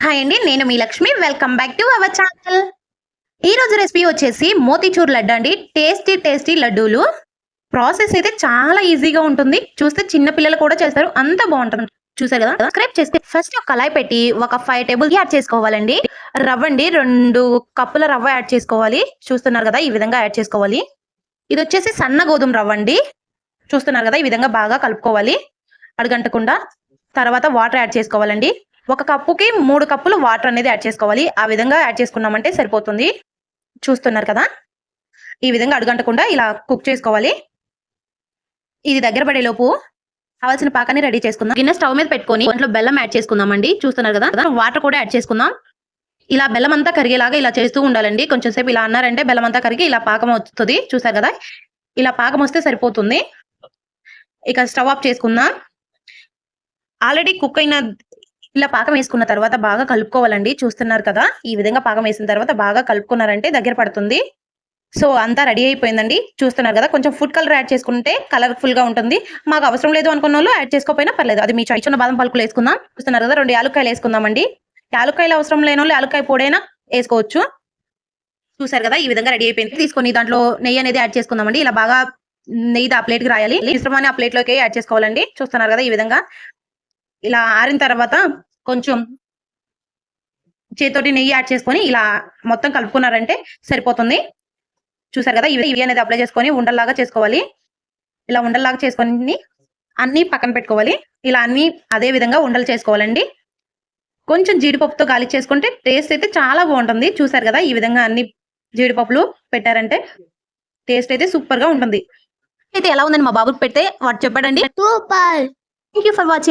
Hi అండి నేను మీ Lakshmi. Welcome back to our channel ఈ రోజు రెసిపీ వచ్చేసి మోతీచూర్ లడ్డు అండి. టేస్టీ టేస్టీ లడ్డూలు. ప్రాసెస్ అయితే చాలా ఈజీగా ఉంటుంది. చూస్తే చిన్న పిల్లలు కూడా చేస్తారు. అంత బాగుంటుంది. చూసారు కదా? సబ్స్క్రైబ్ చేస్తే ఫస్ట్ ఒక కళాయి పెట్టి ఒక ఫైవ్ టేబుల్ యాడ్ చేసుకోవాలండి. రవ్వ అండి రెండు కప్పుల రవ్వ యాడ్ చేసుకోవాలి. చూస్తున్నారు కదా? ఈ విధంగా యాడ్ చేసుకోవాలి. ఇది వచ్చేసి సన్న గోధుమ రవ్వ అండి. చూస్తున్నారు కదా? ఈ విధంగా బాగా కలుపుకోవాలి. అడగంటకుండా తర్వాత వాటర్ యాడ్ చేసుకోవాలండి. ఒక కప్పుకి మూడు కప్పులు వాటర్ అనేది యాడ్ చేసుకోవాలి. ఆ విధంగా యాడ్ చేసుకున్నామంటే సరిపోతుంది. చూస్తున్నారు కదా? ఈ విధంగా అడుగంటకుండా ఇలా కుక్ చేసుకోవాలి. ఇది దగ్గర పడేలోపు కావాల్సిన పాకాన్ని రెడీ చేసుకుందాం. గిన్నె స్టవ్ మీద పెట్టుకొని దాంట్లో బెల్లం యాడ్ చేసుకుందామండి. చూస్తున్నారు కదా? వాటర్ కూడా యాడ్ చేసుకుందాం. ఇలా బెల్లం అంతా కరిగేలాగా ఇలా చేస్తూ ఉండాలండి. కొంచెం సేపు ఇలా అన్నారంటే బెల్లం అంతా కరిగి ఇలా పాకం వస్తుంది చూసారు కదా? ఇలా పాకం వస్తే సరిపోతుంది. ఇక స్టవ్ ఆఫ్ చేసుకుందాం. ఆల్రెడీ కుక్ అయిన ఇలా పాకం వేసుకున్న తర్వాత బాగా కలుపుకోవాలండి. చూస్తున్నారు కదా? ఈ విధంగా పాకం వేసిన తర్వాత బాగా కలుపుకున్నారంటే దగ్గర పడుతుంది. సో అంతా రెడీ అయిపోయిందండి. చూస్తున్నారు కదా? కొంచెం ఫుడ్ కలర్ యాడ్ చేసుకుంటే కలర్ఫుల్గా ఉంటుంది. మాకు అవసరం లేదు అనుకున్న వాళ్ళు యాడ్ చేసుకోకపోయినా పర్లేదు. అది మీ చిన్న బాదం పలుకులు వేసుకుందాం. చూస్తున్నారు కదా? రెండు యాలుక్కాయలు వేసుకుందామండి. యాలుక్కాయలు అవసరం లేని వాళ్ళు యాలుక్కాయ పొడైనా వేసుకోవచ్చు. చూసారు కదా? ఈ విధంగా రెడీ అయిపోయింది. తీసుకొని దాంట్లో నెయ్యి అనేది యాడ్ చేసుకుందామండి. ఇలా బాగా నెయ్యి ఆ ప్లేట్కి రాయాలి. మిశ్రమాన్ని ఆ ప్లేట్లోకి యాడ్ చేసుకోవాలండి. చూస్తున్నారు కదా? ఈ విధంగా ఇలా ఆరిన తర్వాత కొంచెం చేతితోటి నెయ్యి యాడ్ చేసుకొని ఇలా మొత్తం కలుపుకున్నారంటే సరిపోతుంది. చూసారు కదా? ఇవి ఇవి అనేది అప్లై చేసుకొని ఉండల్లాగా చేసుకోవాలి. ఇలా ఉండల్లాగా చేసుకొని అన్ని పక్కన పెట్టుకోవాలి. ఇలా అన్ని అదే విధంగా ఉండలు చేసుకోవాలండి. కొంచెం జీడిపప్పుతో గాలి చేసుకుంటే టేస్ట్ అయితే చాలా బాగుంటుంది. చూసారు కదా? ఈ విధంగా అన్ని జీడిపప్పులు పెట్టారంటే టేస్ట్ అయితే సూపర్గా ఉంటుంది. అయితే ఎలా ఉందని మా బాబుకి పెడితే వాడు చెప్పాడండి. Super. Thank you for watching